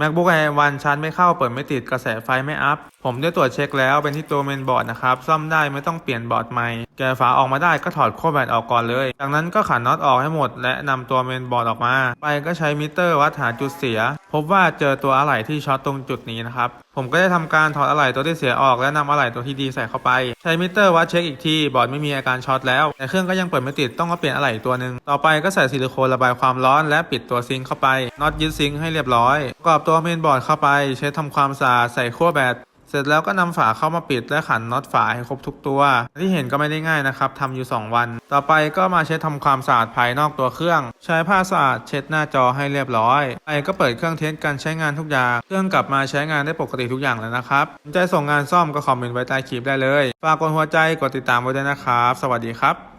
MacBook Air 1ชาร์จไม่เข้าเปิดไม่ติดกระแสไฟไม่อัพ ผมได้ตรวจเช็คแล้วเป็นที่ตัวเมนบอร์ดนะครับ ซ่อมได้ไม่ต้องเปลี่ยนบอร์ดใหม่ แกะฝาออกมาได้ก็ถอดขั้วแบตออกก่อนเลย จากนั้นก็ขันน็อตออกให้หมด และนำตัวเมนบอร์ดออกมา ไปก็ใช้มิเตอร์วัดหาจุดเสีย พบว่าเจอตัวอะไหล่ที่ช็อตตรงจุดนี้นะครับ ผมก็ได้ทำการถอดอะไหล่ตัวที่เสียออกและนำอะไหล่ตัวที่ดีใส่เข้าไป ใช้มิเตอร์วัดเช็คอีกทีบอร์ดไม่มีอาการช็อตแล้วแต่เครื่องก็ยังเปิดไม่ติดต้องมาเปลี่ยนอะไหล่ตัวหนึ่งต่อไปก็ใส่ซิลิโคนระบายความร้อนและปิดตัวซิงค์เข้าไปน็อตยึดซิงค์ให้เรียบร้อยประกอบตัวเมนบอร์ดเข้าไปใช้ทำความสะอาดใส่ขั้วแบต สร็จแล้วก็นำฝาเข้ามาปิดและขันน็อตฝาให้ครบทุกตัว ที่เห็นก็ไม่ได้ง่ายนะครับทำอยู่ 2 วัน ต่อไปก็มาเช็ดทำความสะอาดภายนอกตัวเครื่อง ใช้ผ้าสะอาดเช็ดหน้าจอให้เรียบร้อยไปก็เปิดเครื่องเทสการใช้งานทุกอย่าง เครื่องกลับมาใช้งานได้ปกติทุกอย่างแล้วนะครับสนใจส่งงานซ่อมก็คอมเมนต์ไว้ใต้คลิปได้เลย ฝากกดหัวใจกดติดตามไว้ด้วยนะครับ สวัสดีครับ